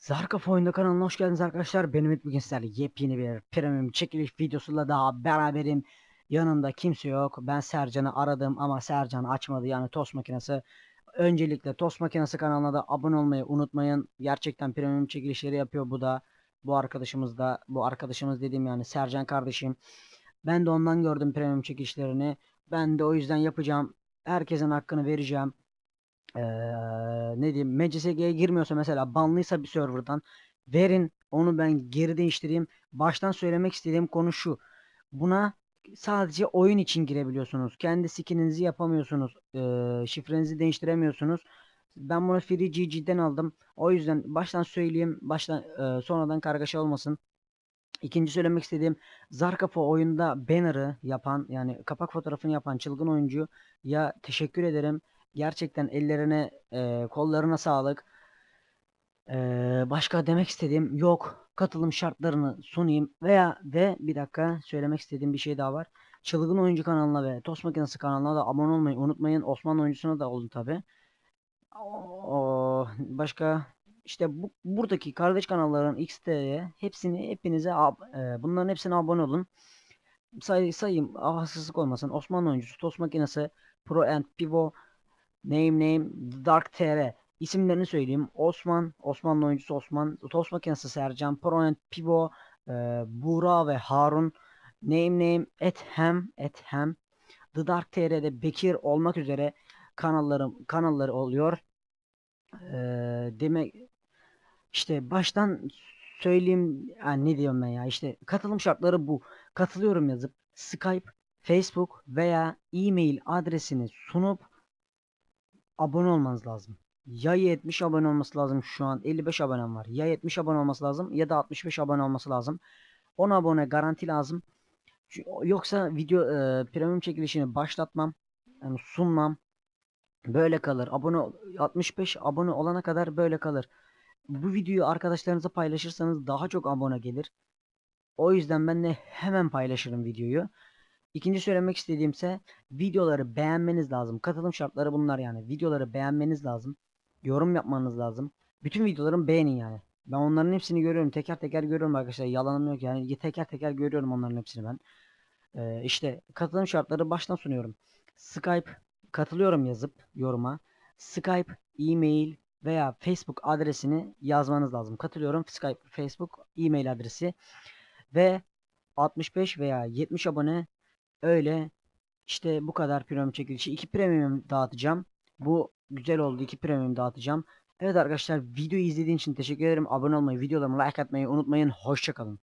Zarkaf Oyunda kanalına hoş geldiniz arkadaşlar. Benim Ümit bugün sizlerle yepyeni bir premium çekiliş videosuyla daha beraberim. Yanımda kimse yok. Ben Sercan'ı aradım ama Sercan açmadı yani tost makinesi. Öncelikle tost makinesi kanalına da abone olmayı unutmayın. Gerçekten premium çekilişleri yapıyor bu da. Bu arkadaşımız da bu arkadaşımız dediğim yani Sercan kardeşim. Ben de ondan gördüm premium çekilişlerini. Ben de o yüzden yapacağım. Herkesin hakkını vereceğim. Ee, ne diyeyim MCSG'ye girmiyorsa mesela banlıysa bir serverdan verin onu ben geri değiştireyim. Baştan söylemek istediğim konu şu. Buna sadece oyun için girebiliyorsunuz. Kendi skininizi yapamıyorsunuz. Ee, şifrenizi değiştiremiyorsunuz. Ben bunu Free GG'den aldım. O yüzden baştan söyleyeyim. Baştan e, sonradan kargaşa olmasın. İkinci söylemek istediğim Zarkafo oyunda banner'ı yapan yani kapak fotoğrafını yapan çılgın oyuncu ya teşekkür ederim. Gerçekten ellerine, e, kollarına sağlık. E, başka demek istediğim yok. Katılım şartlarını sunayım veya ve bir dakika söylemek istediğim bir şey daha var. Çılgın Oyuncu kanalına ve Tost Makinesi kanalına da abone olmayı unutmayın. Osmanlı oyuncusuna da olun tabi. Başka işte bu buradaki kardeş kanalların XT'ye hepsini hepinize e, bunların hepsine abone olun. Say, sayayım haksızlık olmasın. Osmanlı oyuncusu, Tost Makinesi, Pro and Pivo, Name Name Dark TR isimlerini söyleyeyim. Osman, Osmanlı oyuncusu Osman, Tost Makinesi Sercan, Proent Pivo, e, Buğra ve Harun. Name Name Ethem, Ethem. The Dark TR'de Bekir olmak üzere kanallarım kanalları oluyor. E, demek işte baştan söyleyeyim yani ne diyorum ben ya işte katılım şartları bu. Katılıyorum yazıp Skype, Facebook veya e-mail adresini sunup abone olmanız lazım. Ya 70 abone olması lazım şu an 55 abonem var. Ya 70 abone olması lazım ya da 65 abone olması lazım. 10 abone garanti lazım. Yoksa video e, premium çekilişini başlatmam. Yani sunmam. Böyle kalır. Abone 65 abone olana kadar böyle kalır. Bu videoyu arkadaşlarınıza paylaşırsanız daha çok abone gelir. O yüzden ben de hemen paylaşırım videoyu. İkinci söylemek istediğimse videoları beğenmeniz lazım. Katılım şartları bunlar yani. Videoları beğenmeniz lazım. Yorum yapmanız lazım. Bütün videolarımı beğenin yani. Ben onların hepsini görüyorum. Teker teker görüyorum arkadaşlar. Yalanım yok yani. Teker teker görüyorum onların hepsini ben. Ee, işte katılım şartları baştan sunuyorum. Skype katılıyorum yazıp yoruma. Skype, e-mail veya Facebook adresini yazmanız lazım. Katılıyorum. Skype, Facebook, e-mail adresi ve 65 veya 70 abone öyle işte bu kadar premium çekilişi. 2 premium dağıtacağım. Bu güzel oldu. 2 premium dağıtacağım. Evet arkadaşlar videoyu izlediğiniz için teşekkür ederim. Abone olmayı, videolarımı like atmayı unutmayın. Hoşçakalın.